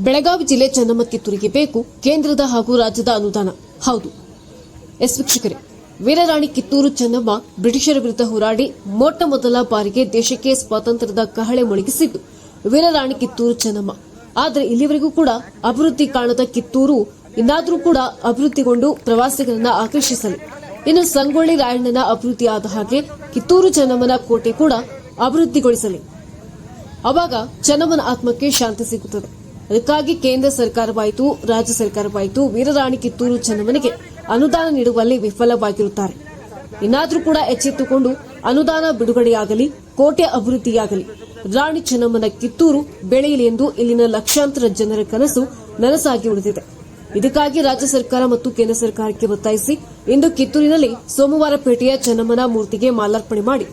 ಬೆಳಗಾವಿ ಜಿಲ್ಲೆ ಚೆನ್ನಮ್ಮ ಕಿತ್ತೂರಿಗೆ ಬೇಕು, ಕೇಂದ್ರದ ಹಾಗೂ ರಾಜ್ಯದ ಅನುದಾನ. ಹೌದು. ಎಸ್ ವೀಕ್ಷಕರೇ, ವೀರರಾಣಿ ಕಿತ್ತೂರು ಚೆನ್ನಮ್ಮ ಬ್ರಿಟಿಷರ ವಿರುದ್ಧ ಹೋರಾಡಿ ಮೊಟ್ಟ ಮೊದಲ ಬಾರಿಗೆ ದೇಶಕ್ಕೆ ಸ್ವಾತಂತ್ರ್ಯದ ಕಹಳೆ ಮೊಳಗಿಸಿದ್ದು ವೀರರಾಣಿ ಕಿತ್ತೂರು ಚೆನ್ನಮ್ಮ. ಆದರೆ ಇಲ್ಲಿವರೆಗೂ ಕೂಡ ಅಭಿವೃದ್ಧಿ ಕಾಣದ ಕಿತ್ತೂರು ಇನ್ನಾದರೂ ಕೂಡ ಅಭಿವೃದ್ಧಿಗೊಂಡು ಪ್ರವಾಸಿಗರನ್ನ ಆಕರ್ಷಿಸಲಿ. ಇನ್ನು ಸಂಗೊಳ್ಳಿ ರಾಯಣ್ಣನ ಅಭಿವೃದ್ಧಿ ಆದ ಹಾಗೆ ಕಿತ್ತೂರು ಚೆನ್ನಮ್ಮನ ಕೋಟೆ ಕೂಡ ಅಭಿವೃದ್ಧಿಗೊಳಿಸಲಿ. ಅವಾಗ ಚೆನ್ನಮ್ಮನ ಆತ್ಮಕ್ಕೆ ಶಾಂತಿ ಸಿಗುತ್ತದೆ. ಅದಕ್ಕಾಗಿ ಕೇಂದ್ರ ಸರ್ಕಾರವಾಯಿತು, ರಾಜ್ಯ ಸರ್ಕಾರವಾಯಿತು, ವೀರರಾಣಿ ಕಿತ್ತೂರು ಚೆನ್ನಮ್ಮನಿಗೆ ಅನುದಾನ ನೀಡುವಲ್ಲಿ ವಿಫಲವಾಗಿರುತ್ತಾರೆ. ಇನ್ನಾದರೂ ಕೂಡ ಎಚ್ಚೆತ್ತುಕೊಂಡು ಅನುದಾನ ಬಿಡುಗಡೆಯಾಗಲಿ, ಕೋಟೆ ಅಭಿವೃದ್ಧಿಯಾಗಲಿ, ರಾಣಿ ಚೆನ್ನಮ್ಮನ ಕಿತ್ತೂರು ಬೆಳೆಯಲಿ ಎಂದು ಇಲ್ಲಿನ ಲಕ್ಷಾಂತರ ಜನರ ಕನಸು ನನಸಾಗಿ ಉಳಿದಿದೆ. ಇದಕ್ಕಾಗಿ ರಾಜ್ಯ ಸರ್ಕಾರ ಮತ್ತು ಕೇಂದ್ರ ಸರ್ಕಾರಕ್ಕೆ ಒತ್ತಾಯಿಸಿ ಇಂದು ಕಿತ್ತೂರಿನಲ್ಲಿ ಸೋಮವಾರ ಪೇಟೆಯ ಚೆನ್ನಮ್ಮನ ಮೂರ್ತಿಗೆ ಮಾಲಾರ್ಪಣೆ ಮಾಡಿ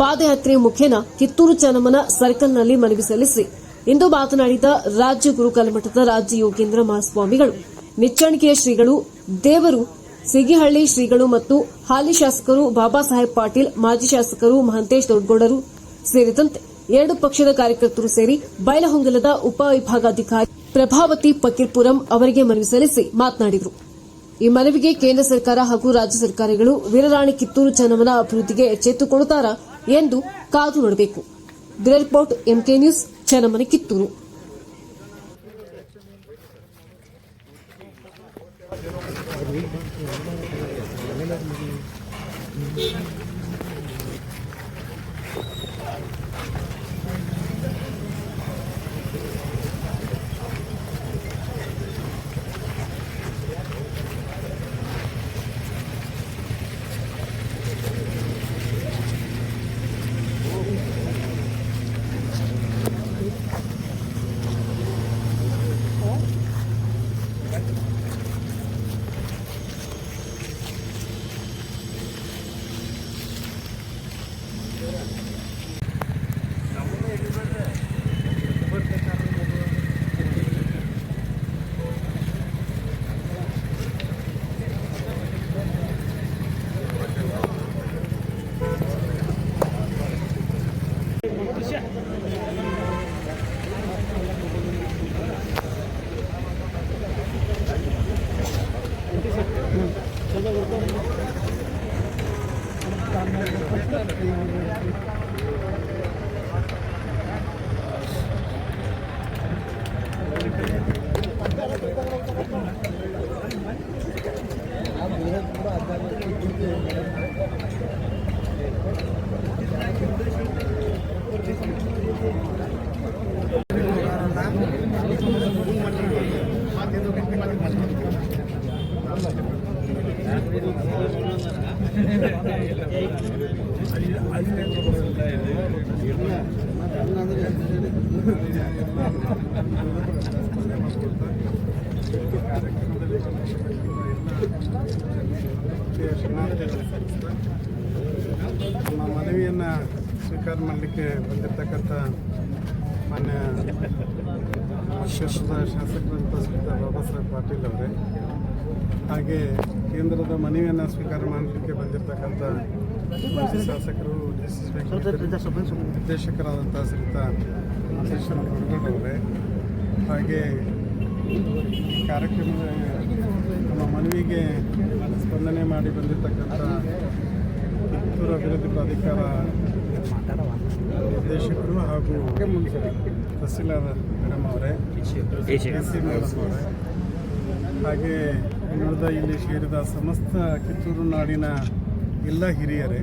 ಪಾದಯಾತ್ರೆ ಮುಖೇನ ಕಿತ್ತೂರು ಚೆನ್ನಮ್ಮನ ಸರ್ಕಲ್ನಲ್ಲಿ ಮನವಿ ಸಲ್ಲಿಸಿ ಇಂದು ಮಾತನಾಡಿದ ರಾಜ್ಯ ಗುರುಕಲಮಠದ ರಾಜ್ಯ ಯೋಗೇಂದ್ರ ಮಹಾಸ್ವಾಮಿಗಳು ನಿಚ್ಚಣಿಕೆಯ ಶ್ರೀಗಳು, ದೇವರು, ಸಿಗಿಹಳ್ಳಿ ಶ್ರೀಗಳು ಮತ್ತು ಹಾಲಿ ಶಾಸಕರು ಬಾಬಾ ಸಾಹೇಬ್ ಪಾಟೀಲ್, ಮಾಜಿ ಶಾಸಕರು ಮಹಂತೇಶ್ ದೊಡ್ಡಗೌಡರು ಸೇರಿದಂತೆ ಎರಡು ಪಕ್ಷದ ಕಾರ್ಯಕರ್ತರು ಸೇರಿ ಬೈಲಹೊಂಗಲದ ಉಪವಿಭಾಗಾಧಿಕಾರಿ ಪ್ರಭಾವತಿ ಪಕೀರ್ಪುರಂ ಅವರಿಗೆ ಮನವಿ ಸಲ್ಲಿಸಿ ಮಾತನಾಡಿದರು. ಈ ಮನವಿಗೆ ಕೇಂದ್ರ ಸರ್ಕಾರ ಹಾಗೂ ರಾಜ್ಯ ಸರ್ಕಾರಗಳು ವೀರರಾಣಿ ಕಿತ್ತೂರು ಚೆನ್ನಮ್ಮನ ಅಭಿವೃದ್ಧಿಗೆ ಎಚ್ಚೆತ್ತುಕೊಳ್ಳುತ್ತಾರಾ ಎಂದು ಕಾದು ನೋಡಬೇಕು. గ్రేల్ పోర్ట్ ఎంకే న్యూస్ చలమని కిత్తూరు ನಮ್ಮ ಮನವಿಯನ್ನು ಸ್ವೀಕಾರ ಮಾಡಲಿಕ್ಕೆ ಬಂದಿರತಕ್ಕಂಥ ಮಾನ್ಯ ಕ್ಷೇತ್ರದ ಶಾಸಕರಂತ ಬಾಬಾ ಸಾಹೇಬ್ ಪಾಟೀಲ್ ಅವರೇ. ಹಾಗೆ ಕೇಂದ್ರದ ಮನವಿಯನ್ನು ಸ್ವೀಕಾರ ಮಾಡಲಿಕ್ಕೆ ಬಂದಿರತಕ್ಕಂಥ ಮಾಜಿ ಶಾಸಕರು ನಿರ್ದೇಶಕರಾದಂಥ ಮಹೇಶ್ವರ ಅವರೇ ಹಾಗೆ ಕಾರ್ಯಕ್ರಮದ ನಮ್ಮ ಮನವಿಗೆ ಸ್ಪಂದನೆ ಮಾಡಿ ಬಂದಿರತಕ್ಕಂಥ ಕಿತ್ತೂರು ಅಭಿವೃದ್ಧಿ ಪ್ರಾಧಿಕಾರ ನಿರ್ದೇಶಕರು ಹಾಗೂ ತಹಸೀಲ್ದಾರ್ ಮೇಡಮ್ ಅವರೇ ಸಿ. ಮೇಡಮ್ ಅವರೇ. ಹಾಗೆ ಇನ್ನುಳಿದ ಇಲ್ಲಿ ಸೇರಿದ ಸಮಸ್ತ ಕಿತ್ತೂರು ನಾಡಿನ ಎಲ್ಲ ಹಿರಿಯರೇ,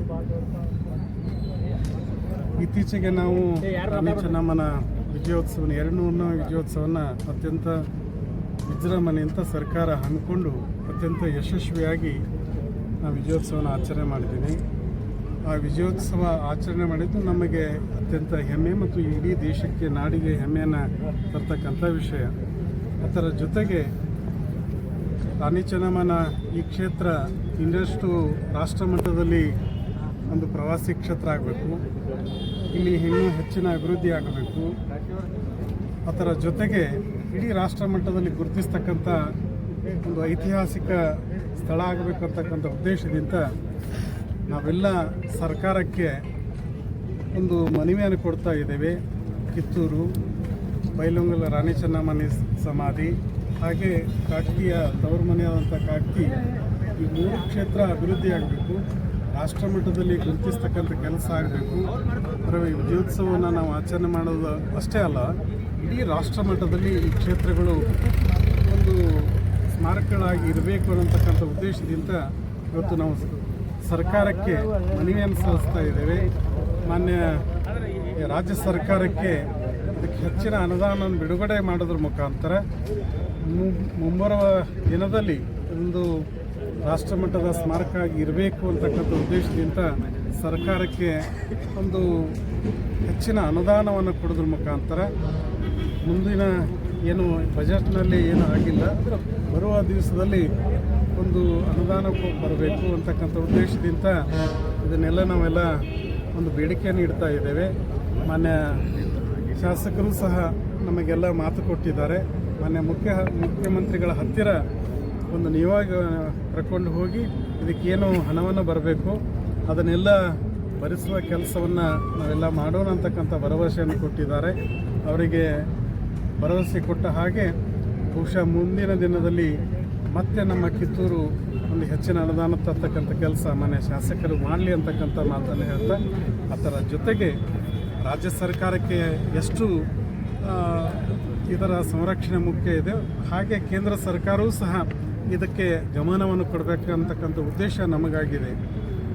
ಇತ್ತೀಚೆಗೆ ನಾವು ರಾಣಿ ಚೆನ್ನಮ್ಮನ ವಿಜಯೋತ್ಸವನ ಎರಡು ನೂರನ ವಿಜಯೋತ್ಸವನ ಅತ್ಯಂತ ವಿಜೃಂಭಣೆಯಿಂದ ಸರ್ಕಾರ ಹಮ್ಮಿಕೊಂಡು ಅತ್ಯಂತ ಯಶಸ್ವಿಯಾಗಿ ಆ ವಿಜಯೋತ್ಸವನ ಆಚರಣೆ ಮಾಡಿದ್ದೀನಿ. ಆ ವಿಜಯೋತ್ಸವ ಆಚರಣೆ ಮಾಡಿದ್ದು ನಮಗೆ ಅತ್ಯಂತ ಹೆಮ್ಮೆ ಮತ್ತು ಇಡೀ ದೇಶಕ್ಕೆ ನಾಡಿಗೆ ಹೆಮ್ಮೆಯನ್ನು ತರ್ತಕ್ಕಂಥ ವಿಷಯ. ಅದರ ಜೊತೆಗೆ ರಾಣಿ ಚೆನ್ನಮ್ಮನ ಈ ಕ್ಷೇತ್ರ ಇನ್ನಷ್ಟು ರಾಷ್ಟ್ರ ಮಟ್ಟದಲ್ಲಿ ಒಂದು ಪ್ರವಾಸಿ ಕ್ಷೇತ್ರ ಆಗಬೇಕು. ಇಲ್ಲಿ ಇನ್ನೂ ಹೆಚ್ಚಿನ ಅಭಿವೃದ್ಧಿ ಆಗಬೇಕು. ಅದರ ಜೊತೆಗೆ ಇಡೀ ರಾಷ್ಟ್ರ ಮಟ್ಟದಲ್ಲಿ ಗುರುತಿಸ್ತಕ್ಕಂಥ ಒಂದು ಐತಿಹಾಸಿಕ ಸ್ಥಳ ಆಗಬೇಕಂತಕ್ಕಂಥ ಉದ್ದೇಶದಿಂದ ನಾವೆಲ್ಲ ಸರ್ಕಾರಕ್ಕೆ ಒಂದು ಮನವಿಯನ್ನು ಕೊಡ್ತಾ ಇದ್ದೇವೆ. ಕಿತ್ತೂರು, ಬೈಲೊಂಗಲ ರಾಣಿ ಚೆನ್ನಮ್ಮನ ಸಮಾಧಿ ಹಾಗೆ ಕಾಟಕಿಯ ತವರು ಮನೆಯಾದಂಥ ಕಾಟಕಿ ಈ ಮೂರು ಕ್ಷೇತ್ರ ಅಭಿವೃದ್ಧಿ ಆಗಬೇಕು. ರಾಷ್ಟ್ರ ಮಟ್ಟದಲ್ಲಿ ಗುರುತಿಸ್ತಕ್ಕಂಥ ಕೆಲಸ ಆಗಬೇಕು. ಬರೀ ವಿಜಯೋತ್ಸವವನ್ನು ನಾವು ಆಚರಣೆ ಮಾಡೋದು ಅಷ್ಟೇ ಅಲ್ಲ, ಇಡೀ ರಾಷ್ಟ್ರ ಮಟ್ಟದಲ್ಲಿ ಈ ಕ್ಷೇತ್ರಗಳು ಒಂದು ಸ್ಮಾರಕಗಳಾಗಿ ಇರಬೇಕು ಅನ್ನತಕ್ಕಂಥ ಉದ್ದೇಶದಿಂದ ಇವತ್ತು ನಾವು ಸರ್ಕಾರಕ್ಕೆ ಮನವಿಯನ್ನು ಸಲ್ಲಿಸ್ತಾ ಇದ್ದೇವೆ. ಮಾನ್ಯ ರಾಜ್ಯ ಸರ್ಕಾರಕ್ಕೆ ಇದಕ್ಕೆ ಹೆಚ್ಚಿನ ಅನುದಾನವನ್ನು ಬಿಡುಗಡೆ ಮಾಡೋದ್ರ ಮುಖಾಂತರ ಮುಂಬರುವ ದಿನದಲ್ಲಿ ಒಂದು ರಾಷ್ಟ್ರಮಟ್ಟದ ಸ್ಮಾರಕ ಆಗಿ ಇರಬೇಕು ಅಂತಕ್ಕಂಥ ಉದ್ದೇಶದಿಂದ ಸರ್ಕಾರಕ್ಕೆ ಒಂದು ಹೆಚ್ಚಿನ ಅನುದಾನವನ್ನು ಕೊಡೋದ್ರ ಮುಖಾಂತರ ಮುಂದಿನ ಏನು ಬಜೆಟ್ನಲ್ಲಿ ಏನು ಆಗಿಲ್ಲ, ಅಂದರೆ ಬರುವ ದಿವಸದಲ್ಲಿ ಒಂದು ಅನುದಾನ ಕೊ- ಬರಬೇಕು ಅಂತಕ್ಕಂಥ ಉದ್ದೇಶದಿಂದ ಇದನ್ನೆಲ್ಲ ನಾವೆಲ್ಲ ಒಂದು ಬೇಡಿಕೆಯನ್ನು ಇಡ್ತಾ ಇದ್ದೇವೆ. ಮಾನ್ಯ ಶಾಸಕರು ಸಹ ನಮಗೆಲ್ಲ ಮಾತು ಕೊಟ್ಟಿದ್ದಾರೆ. ಮಾನ್ಯ ಮುಖ್ಯ ಮುಖ್ಯಮಂತ್ರಿಗಳ ಹತ್ತಿರ ಒಂದು ನಿಯೋಗ ಕರ್ಕೊಂಡು ಹೋಗಿ ಇದಕ್ಕೇನು ಹಣವನ್ನು ಬರಬೇಕು, ಅದನ್ನೆಲ್ಲ ಭರಿಸುವ ಕೆಲಸವನ್ನು ನಾವೆಲ್ಲ ಮಾಡೋಣ ಅಂತಕ್ಕಂಥ ಭರವಸೆಯನ್ನು ಕೊಟ್ಟಿದ್ದಾರೆ. ಅವರಿಗೆ ಭರವಸೆ ಕೊಟ್ಟ ಹಾಗೆ ಬಹುಶಃ ಮುಂದಿನ ದಿನದಲ್ಲಿ ಮತ್ತೆ ನಮ್ಮ ಕಿತ್ತೂರು ಒಂದು ಹೆಚ್ಚಿನ ಅನುದಾನ ತರ್ತಕ್ಕಂಥ ಕೆಲಸ ಮನೆ ಶಾಸಕರು ಮಾಡಲಿ ಅಂತಕ್ಕಂಥ ಮಾತನ್ನು ಹೇಳ್ತಾ, ಅದರ ಜೊತೆಗೆ ರಾಜ್ಯ ಸರ್ಕಾರಕ್ಕೆ ಎಷ್ಟು ಇದರ ಸಂರಕ್ಷಣೆ ಮುಖ್ಯ ಇದೆ. ಹಾಗೆ ಕೇಂದ್ರ ಸರ್ಕಾರವೂ ಸಹ ಇದಕ್ಕೆ ಗಮನವನ್ನು ಕೊಡಬೇಕಂತಕ್ಕಂಥ ಉದ್ದೇಶ ನಮಗಾಗಿದೆ.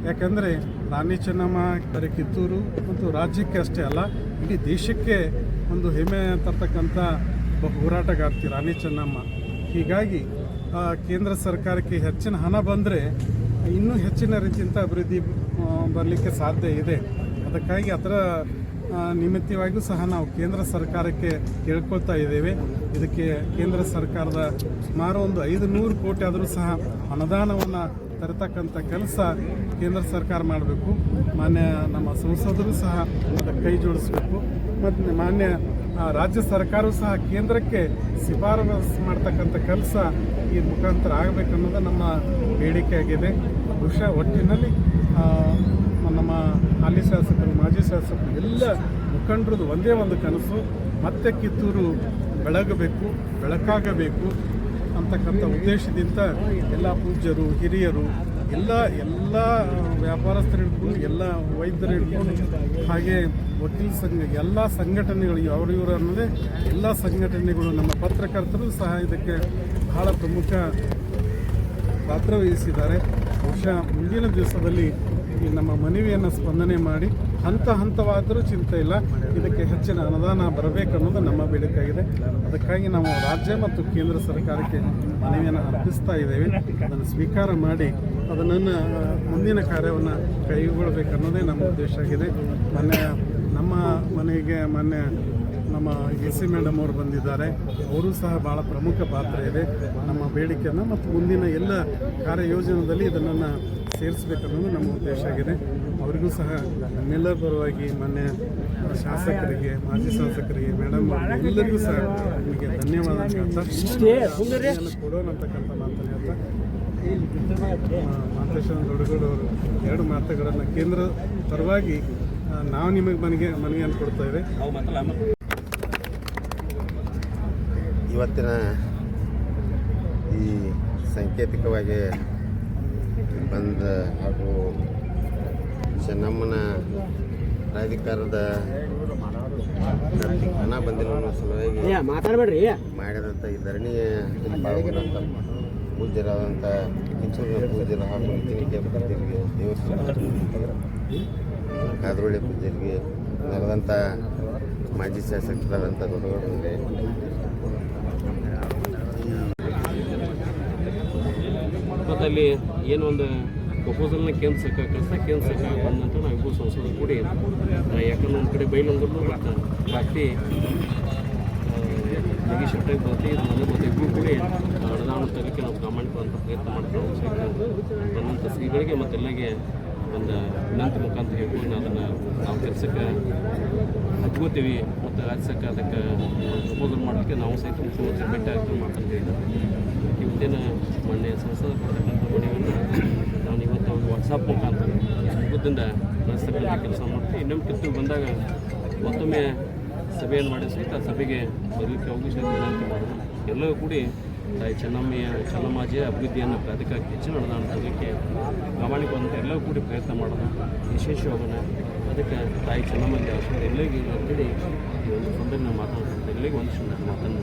ಯಾಕಂದರೆ ರಾಣಿ ಚೆನ್ನಮ್ಮ ಕರೆ ಕಿತ್ತೂರು ಮತ್ತು ರಾಜ್ಯಕ್ಕೆ ಅಷ್ಟೇ ಅಲ್ಲ, ಇಡೀ ದೇಶಕ್ಕೆ ಒಂದು ಹೆಮ್ಮೆ ತರ್ತಕ್ಕಂಥ ಒಬ್ಬ ಹೋರಾಟಗಾರ್ತಿ ರಾಣಿ ಚೆನ್ನಮ್ಮ. ಹೀಗಾಗಿ ಕೇಂದ್ರ ಸರ್ಕಾರಕ್ಕೆ ಹೆಚ್ಚಿನ ಹಣ ಬಂದರೆ ಇನ್ನೂ ಹೆಚ್ಚಿನ ರೀತಿಯಿಂದ ಅಭಿವೃದ್ಧಿ ಬರಲಿಕ್ಕೆ ಸಾಧ್ಯ ಇದೆ. ಅದಕ್ಕಾಗಿ ಅದರ ನಿಮಿತ್ತವಾಗಿಯೂ ಸಹ ನಾವು ಕೇಂದ್ರ ಸರ್ಕಾರಕ್ಕೆ ಕೇಳ್ಕೊಳ್ತಾ ಇದ್ದೇವೆ. ಇದಕ್ಕೆ ಕೇಂದ್ರ ಸರ್ಕಾರದ ಸುಮಾರು ಒಂದು ಐದು ನೂರು ಕೋಟಿ ಆದರೂ ಸಹ ಅನುದಾನವನ್ನು ತರತಕ್ಕಂಥ ಕೆಲಸ ಕೇಂದ್ರ ಸರ್ಕಾರ ಮಾಡಬೇಕು. ಮಾನ್ಯ ನಮ್ಮ ಸಂಸದರು ಸಹ ಅದಕ್ಕೆ ಕೈ ಜೋಡಿಸಬೇಕು. ಮತ್ತು ಮಾನ್ಯ ರಾಜ್ಯ ಸರ್ಕಾರವೂ ಸಹ ಕೇಂದ್ರಕ್ಕೆ ಶಿಫಾರಸು ಮಾಡ್ತಕ್ಕಂಥ ಕೆಲಸ ಈ ಮುಖಾಂತರ ಆಗಬೇಕನ್ನೋದು ನಮ್ಮ ಬೇಡಿಕೆ ಆಗಿದೆ ಬಹುಶಃ ಒಟ್ಟಿನಲ್ಲಿ ನಮ್ಮ ಹಾಲಿ ಶಾಸಕರು ಮಾಜಿ ಶಾಸಕರು ಎಲ್ಲ ಮುಖಂಡರದ್ದು ಒಂದೇ ಒಂದು ಕನಸು, ಮತ್ತೆ ಕಿತ್ತೂರು ಬೆಳಗಬೇಕು, ಬೆಳಕಾಗಬೇಕು ಅಂತಕ್ಕಂಥ ಉದ್ದೇಶದಿಂದ ಎಲ್ಲ ಪೂಜ್ಯರು, ಹಿರಿಯರು, ಎಲ್ಲ ಎಲ್ಲ ವ್ಯಾಪಾರಸ್ಥರು ಹಿಡ್ಕೊಂಡು, ಎಲ್ಲ ವೈದ್ಯರು ಹಿಡ್ಕೊಂಡು, ಹಾಗೆ ವಕೀಲ ಸಂಘ, ಎಲ್ಲ ಸಂಘಟನೆಗಳು ಅವರು ಇವರು ಅನ್ನೋದೇ ಎಲ್ಲ ಸಂಘಟನೆಗಳು ನಮ್ಮ ಪತ್ರಕರ್ತರು ಸಹ ಇದಕ್ಕೆ ಬಹಳ ಪ್ರಮುಖ ಪಾತ್ರ ವಹಿಸಿದ್ದಾರೆ. ಬಹುಶಃ ಮುಂದಿನ ದಿವಸದಲ್ಲಿ ಈ ನಮ್ಮ ಮನವಿಯನ್ನು ಸ್ಪಂದನೆ ಮಾಡಿ ಹಂತ ಹಂತವಾದರೂ ಚಿಂತೆ ಇಲ್ಲ. ಇದಕ್ಕೆ ಹೆಚ್ಚಿನ ಅನುದಾನ ಬರಬೇಕನ್ನೋದು ನಮ್ಮ ಬೇಡಿಕೆಯಾಗಿದೆ. ಅದಕ್ಕಾಗಿ ನಾವು ರಾಜ್ಯ ಮತ್ತು ಕೇಂದ್ರ ಸರ್ಕಾರಕ್ಕೆ ಮನವಿಯನ್ನು ಅರ್ಪಿಸ್ತಾ ಇದ್ದೇವೆ. ಅದನ್ನು ಸ್ವೀಕಾರ ಮಾಡಿ ಅದನ್ನು ಮುಂದಿನ ಕಾರ್ಯವನ್ನು ಕೈಗೊಳ್ಳಬೇಕನ್ನೋದೇ ನಮ್ಮ ಉದ್ದೇಶ ಆಗಿದೆ. ಮೊನ್ನೆ ನಮ್ಮ ಮನೆಗೆ ಮೊನ್ನೆ ನಮ್ಮ ಎ ಸಿ ಮೇಡಮ್ ಅವರು ಬಂದಿದ್ದಾರೆ. ಅವರು ಸಹ ಭಾಳ ಪ್ರಮುಖ ಪಾತ್ರ ಇದೆ. ನಮ್ಮ ಬೇಡಿಕೆಯನ್ನು ಮತ್ತು ಮುಂದಿನ ಎಲ್ಲ ಕಾರ್ಯಯೋಜನದಲ್ಲಿ ಇದನ್ನು ಸೇರಿಸಬೇಕನ್ನೋದು ನಮ್ಮ ಉದ್ದೇಶ ಆಗಿದೆ. ಅವರಿಗೂ ಸಹ ನಮ್ಮೆಲ್ಲರ ಪರವಾಗಿ ಮಾನ್ಯ ಶಾಸಕರಿಗೆ ಮಾಜಿ ಶಾಸಕರಿಗೆ ಮೇಡಮ್ ಎಲ್ಲರಿಗೂ ಸಹ ನಿಮಗೆ ಧನ್ಯವಾದ ಕೊಡೋಣ ಅಂತಕ್ಕಂಥ ಮಾತನ್ನು ಹೇಳ್ತಾ ಮಾತೇಶ್ವರ ದೊಡ್ಡಗೌಡ ಅವರು ಎರಡು ಮಾತುಗಳನ್ನು ಕೇಂದ್ರ ಪರವಾಗಿ ನಾವು ನಿಮಗೆ ಮನೆಗೆ ಮನವಿಯನ್ನು ಕೊಡ್ತಾ ಇದ್ದೇವೆ ಇವತ್ತಿನ ಈ ಸಾಂಕೇತಿಕವಾಗಿ ಬಂದ ಹಾಗೂ ಚೆನ್ನಮ್ಮನ ಪ್ರಾಧಿಕಾರದ ಹಣ ಬಂದಿಲ್ಲ ಅನ್ನೋ ಸಲುವಾಗಿ ಮಾತಾಡಬೇಡ್ರಿ. ಮಾಡಿದಂಥ ಈ ಧರಣಿಯ ಪಾಲ್ಗೊಂಡಂಥ ಪೂಜ್ಯರಾದಂಥ ಕಿತ್ತೂರಿನ ಪೂಜ್ಯರು ಹಾಗೂ ನಿತ್ಯನಿತ್ಯ ಪೂಜ್ಯರಿಗೆ ದೇವಸ್ಥಾನ ಕಾದ್ರೋಳಿ ಪೂಜ್ಯರಿಗೆ ನಡೆದಂಥ ಮಾಜಿ ಶಾಸಕರಾದಂಥ ದೊಡ್ಡಗೌಡರಿಗೆ ಮತ್ತು ಅಲ್ಲಿ ಏನು ಒಂದು ಪ್ರಪೋಸಲ್ನ ಕೇಂದ್ರ ಸರ್ಕಾರ ಕಳಿಸ್ತಾ ಕೇಂದ್ರ ಸರ್ಕಾರ ಬಂದಂತ ನಾವು ಇಬ್ಬರು ಸಂಸದರು ಕೂಡಿ ಯಾಕಂದ್ರೆ ಒಂದು ಕಡೆ ಬೈಲೊಂಗಲ್ಲು ಬರ್ತಾರೆ ಬಾಕಿ ನಗಿ ಶೆಟ್ಟಾಗಿ ಬರ್ತಿ ಮತ್ತು ಇಬ್ಬರು ಕೂಡಿ ನಾವು ಪ್ರಾಮಾಣಿಕವಂತ ಪ್ರಯತ್ನ ಮಾಡ್ತಾ ಬಂದಂಥ ಶ್ರೀಗಳಿಗೆ ಮತ್ತೆಲ್ಲಗೆ ಒಂದು ವಿನಂತಿ ಮುಖಾಂತರ ಹೇಳ್ಕೊಂಡು ಅದನ್ನು ನಾವು ಕೆಲಸಕ್ಕೆ ಹಚ್ಕೋತೀವಿ ಮತ್ತು ರಾಜ್ಯ ಸರ್ಕಾರ ಅದಕ್ಕೆ ಪ್ರಪೋಸಲ್ ಮಾಡಲಿಕ್ಕೆ ನಾವು ಸಹಿತ ಮುಖ್ಯಮಂತ್ರಿ ಭೇಟಿ ಆಗ್ತಾ ಮಾತಾಡ್ತೀವಿ ಇವತ್ತಿನ ಮೊನ್ನೆ ಸಂಸದ ಕೊಡ್ತಕ್ಕಂಥ ಮನೆಯನ್ನು ನಾನು ಇವತ್ತು ಒಂದು ವಾಟ್ಸಪ್ ಮುಖಾಂತರ ಮುಖದಿಂದ ನಡೆಸ್ತಕ್ಕಂಥ ಕೆಲಸ ಮಾಡ್ತೀವಿ. ಇನ್ನೊಮ್ಮೆ ಕಿತ್ತು ಬಂದಾಗ ಮತ್ತೊಮ್ಮೆ ಸಭೆಯನ್ನು ಮಾಡಿ ಸಹಿತ ಸಭೆಗೆ ಬರಲಿಕ್ಕೆ ಅವಕಾಶ ಎಲ್ಲರೂ ಕೂಡಿ ತಾಯಿ ಚೆನ್ನಮ್ಮೆಯ ಚೆನ್ನಮ್ಮಾಜಿಯ ಅಭಿವೃದ್ಧಿಯನ್ನು ಪ್ರಾಧಿಕಾರಕ್ಕೆ ಹೆಚ್ಚಿನ ಅನುದಾನ ತರಲಿಕ್ಕೆ ಪ್ರಾಮಾಣಿಕವಂತ ಎಲ್ಲರೂ ಕೂಡಿ ಪ್ರಯತ್ನ ಮಾಡೋಣ ವಿಶೇಷವಾಗೋಣ ಅದಕ್ಕೆ ತಾಯಿ ಚೆನ್ನಮ್ಮಲ್ಲಿ ಆಶೀರ್ವಾದ ಎಲ್ಲರಿಗೂ ಅಂತೇಳಿ ಈ ಒಂದು ಸಂದರ್ಭ ನಾವು ಮಾತಾಡ್ತಾರೆ ಎಲ್ಲರಿಗೂ ಒಂದು ಮಾತನ್ನು